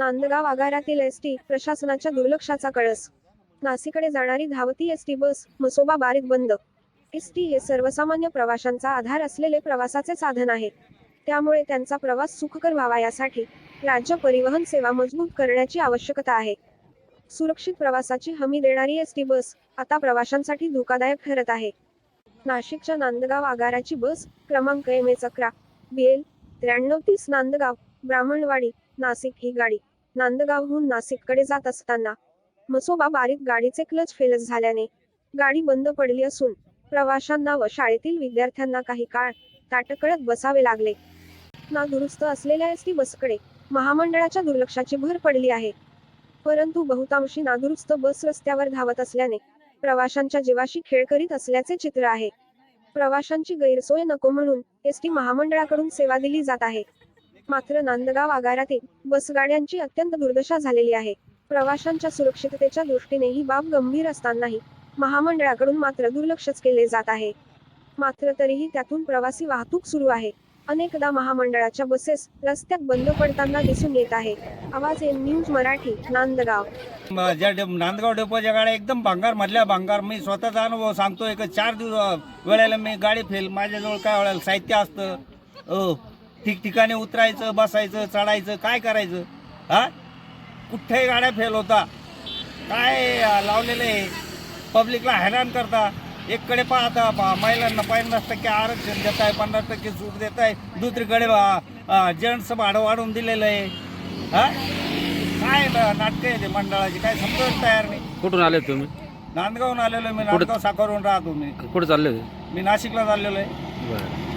Nandgaon आगारातील S T प्रशासनाच्या दुर्लक्षाचा कळस. नाशिकडे जाणारी धावती एस टी बस मसोबा बारीत बंद. एस टी हे सर्वसामान्य प्रवाशांचा आधार असलेले प्रवासाचे साधन आहे. त्यामुळे त्यांचा प्रवास सुखकर व्हावा यासाठी राज्य परिवहन सेवा मजबूत करण्याची आवश्यकता आहे. सुरक्षित प्रवासाची हमी देणारी एस टी बस आता प्रवाशांसाठी धोकादायक ठरत आहे. नाशिकच्या नांदगाव आगाराची बस क्रमांक एम एच अकरा बी एल त्र्याण्णव तीस नांदगाव ब्राह्मणवाडी नाशिक ही गाडी. नांदगावहून नाशिककडे जात असताना मसोबा बारीक गाडीचे क्लच फेलच झाल्याने गाडी बंद पडली असून प्रवाशांना व शाळेतील विद्यार्थ्यांना काही काळ ताटकळत बसावे लागले. ना दुरुस्त असलेल्या एस टी बसकडे महामंडळाच्या दुर्लक्षाची भर पडली आहे. परंतु बहुतांशी नादुरुस्त बस रस्त्यावर धावत असल्याने प्रवाशांच्या जीवाशी खेळ करीत असल्याचे चित्र आहे. प्रवाशांची गैरसोय नको म्हणून एस टी महामंडळाकडून सेवा दिली जात आहे. मात्र नांदगाव आगारातील बसगाड्यांची अत्यंत दुर्दशा झालेली आहे. प्रवाशांच्या सुरक्षिततेच्या दृष्टीने ही बाब गंभीर असतानाही महामंडळाकडून मात्र दुर्लक्षच केले जात आहे. मात्र तरीही त्यातून प्रवासी वाहतूक सुरू आहे. अनेकदा महामंडळाच्या बसेस रस्त्यात बंद पडताना दिसून येत आहे. आवाज एम न्यूज मराठी नांदगाव. म- ज्या डे- नांदगाव डेपोच्या गाड्या एकदम भांगार मधल्या भांगार. मी स्वतःचा अनुभव सांगतो एक चार दिवस वेळेला मी गाडी फेल. माझ्याजवळ काय वेळेला साहित्य असतं. हो. ठिकठिकाणी उतरायचं बसायचं चढायचं काय करायचं? हा? कुठेही गाड्या फेल होता. काय लावलेलं आहे? पब्लिकला हैराण करता. एककडे पाहता पा- महिलांना पन्नास टक्के आरक्षण देत आहे पन्नास टक्के सूट देत आहे दुसरीकडे जेंट्स भाडं वाढवून दिलेलं आहे. हा? काय नाटक आहे ते मंडळाची. काय समजत तयार नाही. कुठून आले तुम्ही? नांदगावून आलेलो आहे मी. नांदगाव साखरवरून राहतो मी. कुठे चालले होते? मी नाशिकला चाललेलो आहे.